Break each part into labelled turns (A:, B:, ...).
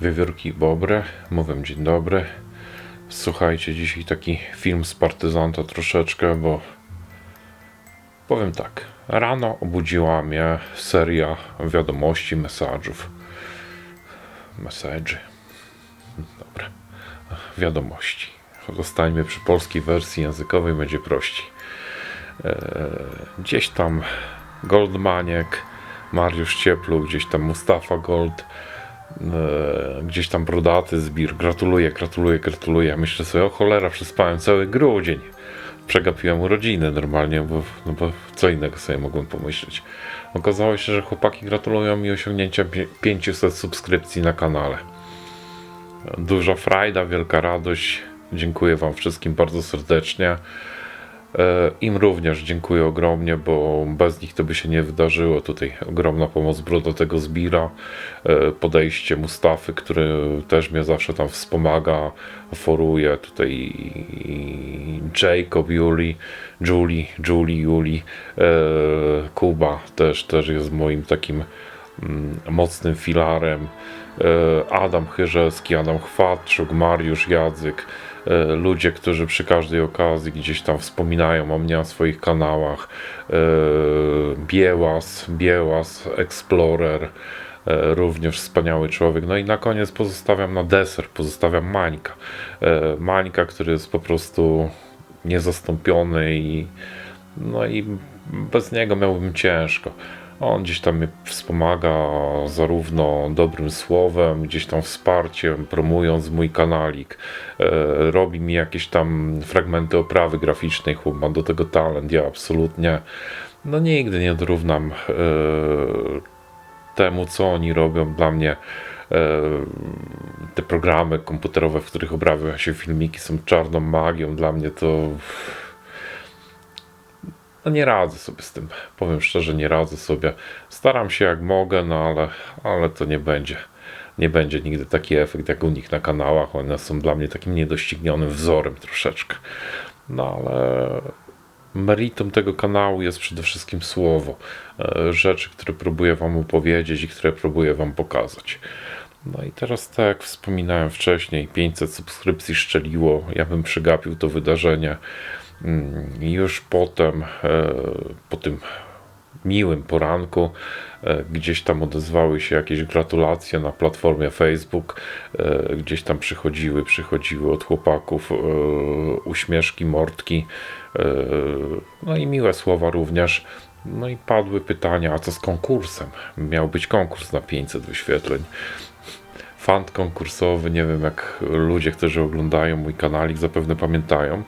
A: Wiewiórki i Bobry, mówię dzień dobry. Słuchajcie, dzisiaj taki film z partyzanta troszeczkę, bo powiem tak. Rano obudziła mnie seria wiadomości, mesażów. Mesaży. Dobra. Wiadomości. Zostańmy przy polskiej wersji językowej, będzie prościej. Eee, gdzieś tam Goldmaniek, Mariusz Cieplu, gdzieś tam Mustafa Gold, gdzieś tam brodaty zbir. Gratuluję, gratuluję, gratuluję. Myślę sobie, o cholera, przespałem cały grudzień. Przegapiłem urodziny normalnie, bo, no bo co innego sobie mogłem pomyśleć. Okazało się, że chłopaki gratulują mi osiągnięcia pie- 500 subskrypcji na kanale. Duża frajda, wielka radość. Dziękuję Wam wszystkim bardzo serdecznie. E, Im również dziękuję ogromnie, bo bez nich to by się nie wydarzyło. Tutaj ogromna pomoc Brodatego Zbira, e, podejście Mustafy, który też mnie zawsze tam wspomaga, foruje. Tutaj Jacob, Juli, Julie, Julie, Juli, e, Kuba też, też jest moim takim mocnym filarem. E, Adam Chyrzewski, Adam Chwatczuk, Mariusz Jadzyk, e, ludzie, którzy przy każdej okazji gdzieś tam wspominają o mnie na swoich kanałach. E, Biełas, Biełas, Explorer, również wspaniały człowiek. No i na koniec pozostawiam na deser, pozostawiam Mańka. Mańka, który jest po prostu niezastąpiony i no i bez niego miałbym ciężko. On gdzieś tam mnie wspomaga zarówno dobrym słowem, gdzieś tam wsparciem, promując mój kanalik. E, robi mi jakieś tam fragmenty oprawy graficznej, chłop ma do tego talent. Ja absolutnie, no nigdy nie dorównam e, temu, co oni robią dla mnie. E, te programy komputerowe, w których obrawia się filmiki, są czarną magią. Dla mnie to no nie radzę sobie z tym. Powiem szczerze, nie radzę sobie. Staram się jak mogę, no ale, ale to nie będzie. Nie będzie nigdy taki efekt jak u nich na kanałach. One są dla mnie takim niedoścignionym wzorem troszeczkę. No ale meritum tego kanału jest przede wszystkim słowo. E, Rzeczy, które próbuję Wam opowiedzieć i które próbuję Wam pokazać. No i teraz, tak jak wspominałem wcześniej, 500 subskrypcji szczeliło. Ja bym przegapił to wydarzenie. Mm, już potem, e, po tym miłym poranku, e, gdzieś tam odezwały się jakieś gratulacje na platformie Facebook, e, gdzieś tam przychodziły, przychodziły od chłopaków uśmieszki, mordki, no i miłe słowa również. No i padły pytania, a co z konkursem? Miał być konkurs na 500 wyświetleń fant konkursowy, nie wiem jak ludzie, którzy oglądają mój kanalik zapewne pamiętają, e,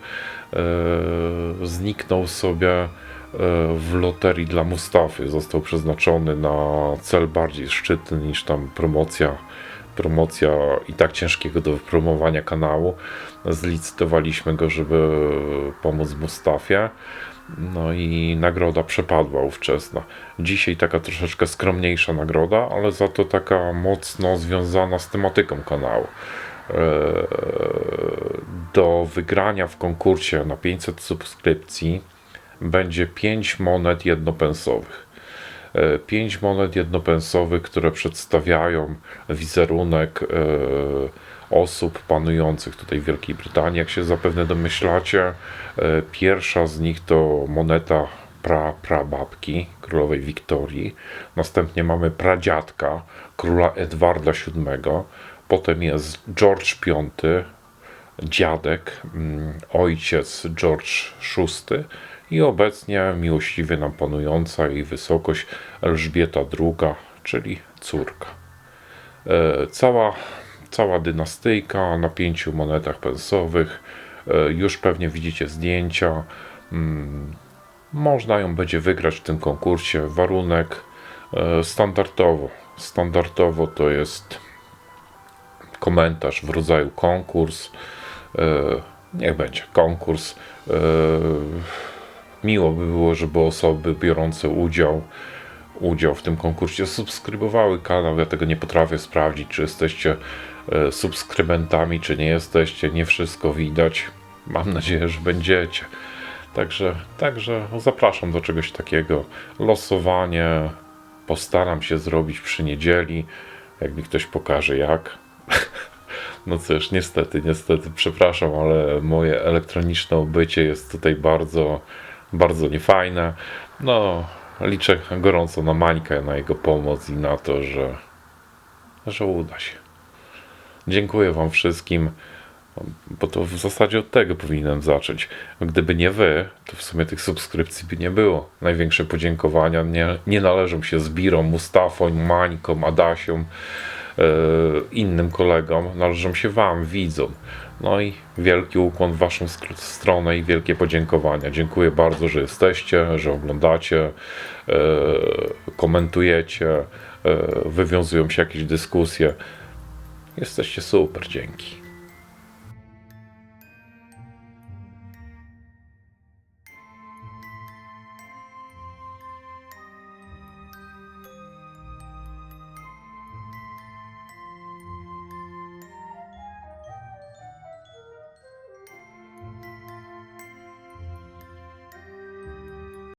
A: zniknął sobie e, w loterii dla Mustafy. Został przeznaczony na cel bardziej szczytny niż tam promocja promocja i tak ciężkiego do promowania kanału. Zlicytowaliśmy go, żeby pomóc Mustafie. No i nagroda przepadła ówczesna. Dzisiaj taka troszeczkę skromniejsza nagroda, ale za to taka mocno związana z tematyką kanału. Eee, Do wygrania w konkursie na 500 subskrypcji będzie 5 monet jednopensowych. 5 monet jednopensowych, które przedstawiają wizerunek e, osób panujących tutaj w Wielkiej Brytanii. Jak się zapewne domyślacie, e, pierwsza z nich to moneta pra, prababki królowej Wiktorii. Następnie mamy pradziadka króla Edwarda VII. Potem jest George V, dziadek, mm, ojciec George VI i obecnie miłościwie nam panująca jej wysokość Elżbieta II, czyli córka. E, Cała, cała dynastyjka na pięciu monetach pensowych. E, Już pewnie widzicie zdjęcia. Mm, Można ją będzie wygrać w tym konkursie. Warunek e, standardowo. Standardowo to jest komentarz w rodzaju konkurs. Niech będzie konkurs. Miło by było, żeby osoby biorące udział, udział w tym konkursie subskrybowały kanał. Ja tego nie potrafię sprawdzić, czy jesteście e, subskrybentami, czy nie jesteście. Nie wszystko widać. Mam nadzieję, że będziecie. Także, także zapraszam do czegoś takiego. Losowanie postaram się zrobić przy niedzieli. Jak mi ktoś pokaże jak. No cóż, niestety, niestety, przepraszam, ale moje elektroniczne obycie jest tutaj bardzo, bardzo niefajne. No, liczę gorąco na Mańkę, na jego pomoc i na to, że, że uda się. Dziękuję Wam wszystkim, bo to w zasadzie od tego powinienem zacząć. Gdyby nie Wy, to w sumie tych subskrypcji by nie było. Największe podziękowania nie, nie należą się Zbirom, Mustafom, Mańkom, Adasiom, e, innym kolegom, należą się Wam, widzom. No i wielki ukłon w Waszą stronę i wielkie podziękowania. Dziękuję bardzo, że jesteście, że oglądacie, e, komentujecie, e, wywiązują się jakieś dyskusje. Jesteście super, dzięki.